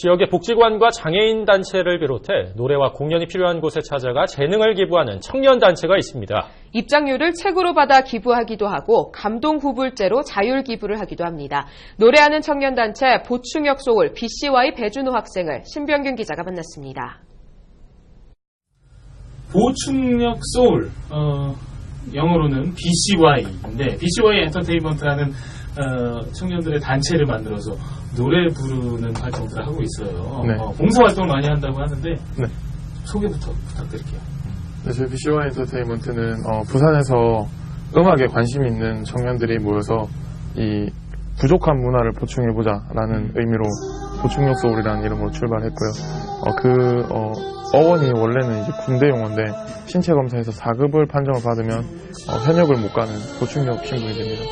지역의 복지관과 장애인 단체를 비롯해 노래와 공연이 필요한 곳에 찾아가 재능을 기부하는 청년 단체가 있습니다. 입장료를 책으로 받아 기부하기도 하고 감동 후불제로 자율 기부를 하기도 합니다. 노래하는 청년 단체 보충역 소울 BCY 배준호 학생을 신병균 기자가 만났습니다. 보충역 소울, 어, 영어로는 BCY인데, BCY 엔터테인먼트라는 어, 청년들의 단체를 만들어서 노래 부르는 활동들을 하고 있어요. 네. 어, 봉사활동을 많이 한다고 하는데, 네. 소개부터 부탁드릴게요. 네, 저희 BCY 엔터테인먼트는 어, 부산에서 음악에 관심 있는 청년들이 모여서 이 부족한 문화를 보충해보자라는 의미로 보충역 소울이라는 이름으로 출발했고요. 어, 그 어, 어원이 원래는 이제 군대 용어인데 신체 검사에서 4급을 판정을 받으면 어, 현역을 못 가는 보충역 신분이 됩니다.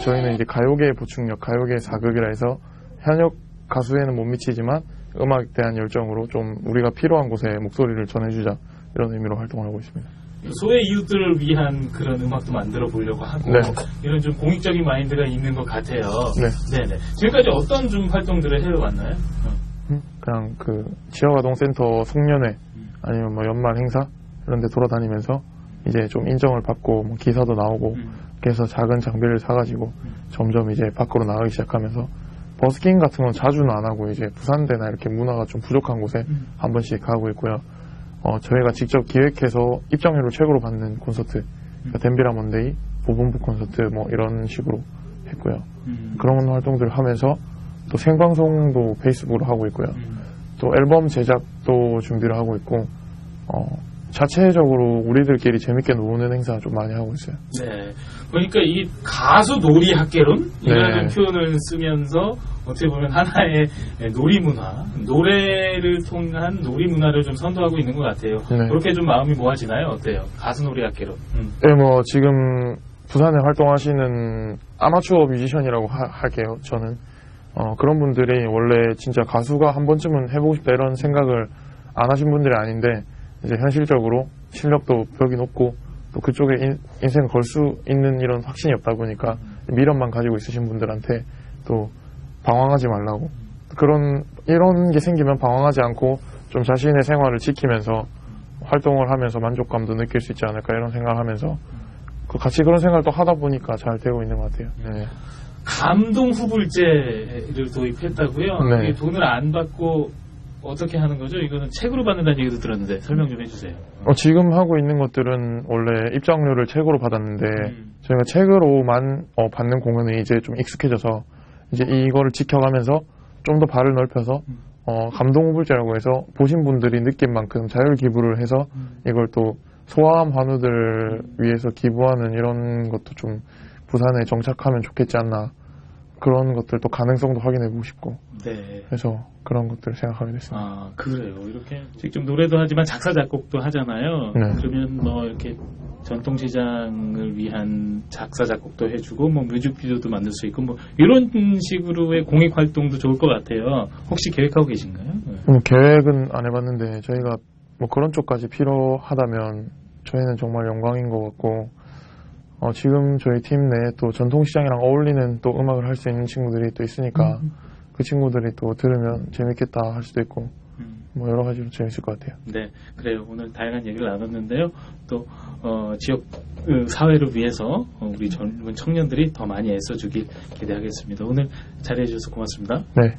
저희는 이제 가요계의 보충역, 가요계의 4급이라 해서 현역 가수에는 못 미치지만 음악에 대한 열정으로 좀 우리가 필요한 곳에 목소리를 전해주자 이런 의미로 활동을 하고 있습니다. 소외 이웃들을 위한 그런 음악도 만들어 보려고 하고, 네. 이런 좀 공익적인 마인드가 있는 것 같아요. 네. 네네. 지금까지 어떤 좀 활동들을 해왔나요? 어. 그냥 그 지역아동센터 송년회 아니면 뭐 연말 행사 이런 데 돌아다니면서 이제 좀 인정을 받고 뭐 기사도 나오고 음. 그래서 작은 장비를 사가지고 점점 이제 밖으로 나가기 시작하면서 버스킹 같은 건 자주는 안 하고 이제 부산대나 이렇게 문화가 좀 부족한 곳에 음. 한 번씩 가고 있고요. 어, 저희가 직접 기획해서 입장료를 최고로 받는 콘서트, 그러니까 덴비라 먼데이, 보본부 콘서트 뭐 이런 식으로 했고요. 음. 그런 활동들을 하면서 또 생방송도 페이스북으로 하고 있고요. 음. 또 앨범 제작도 준비를 하고 있고 어, 자체적으로 우리들끼리 재밌게 노는 행사 좀 많이 하고 있어요. 네. 그러니까 이 가수 놀이 학개론이라는 네. 표현을 쓰면서 어떻게 보면 하나의 놀이 문화, 노래를 통한 놀이 문화를 좀 선도하고 있는 것 같아요. 네. 그렇게 좀 마음이 모아지나요? 어때요? 가수 놀이 학개론. 음. 네, 뭐 지금 부산에 활동하시는 아마추어 뮤지션이라고 하- 할게요. 저는 어, 그런 분들이 원래 진짜 가수가 한 번쯤은 해보고 싶다 이런 생각을 안 하신 분들이 아닌데 이제 현실적으로 실력도 벽이 높고 또 그쪽에 인, 인생 걸 수 있는 이런 확신이 없다 보니까 미련만 가지고 있으신 분들한테 또 방황하지 말라고 그런 이런 게 생기면 방황하지 않고 좀 자신의 생활을 지키면서 활동을 하면서 만족감도 느낄 수 있지 않을까 이런 생각을 하면서 그 같이 그런 생각을 또 하다 보니까 잘 되고 있는 것 같아요. 네. 감동 후불제를 도입했다고요? 네. 돈을 안 받고 어떻게 하는 거죠? 이거는 책으로 받는다는 얘기도 들었는데 설명 좀 해주세요. 어, 지금 하고 있는 것들은 원래 입장료를 책으로 받았는데 음. 저희가 책으로만 어, 받는 공연이 이제 좀 익숙해져서 이제 이거를 지켜가면서 좀 더 발을 넓혀서 어, 감동 후불제라고 해서 보신 분들이 느낀 만큼 자율 기부를 해서 이걸 또 소아암 환우들 위해서 기부하는 이런 것도 좀 부산에 정착하면 좋겠지 않나 그런 것들도 가능성도 확인해보고 싶고 네. 그래서 그런 것들을 생각하게 됐습니다. 아, 그래요. 이렇게 직접 노래도 하지만 작사, 작곡도 하잖아요. 네. 그러면 뭐 이렇게 전통 시장을 위한 작사, 작곡도 해주고 뭐 뮤직비디오도 만들 수 있고 뭐 이런 식으로의 공익 활동도 좋을 것 같아요. 혹시 계획하고 계신가요? 네. 뭐 계획은 안 해봤는데 저희가 뭐 그런 쪽까지 필요하다면 저희는 정말 영광인 것 같고 어, 지금 저희 팀 내에 또 전통시장이랑 어울리는 또 음악을 할 수 있는 친구들이 또 있으니까 그 친구들이 또 들으면 재밌겠다 할 수도 있고 음. 뭐 여러 가지로 재밌을 것 같아요. 네, 그래요. 오늘 다양한 얘기를 나눴는데요. 또 어, 지역 그 사회를 위해서 어, 우리 젊은 청년들이 더 많이 애써주길 기대하겠습니다. 오늘 자리해 주셔서 고맙습니다. 네,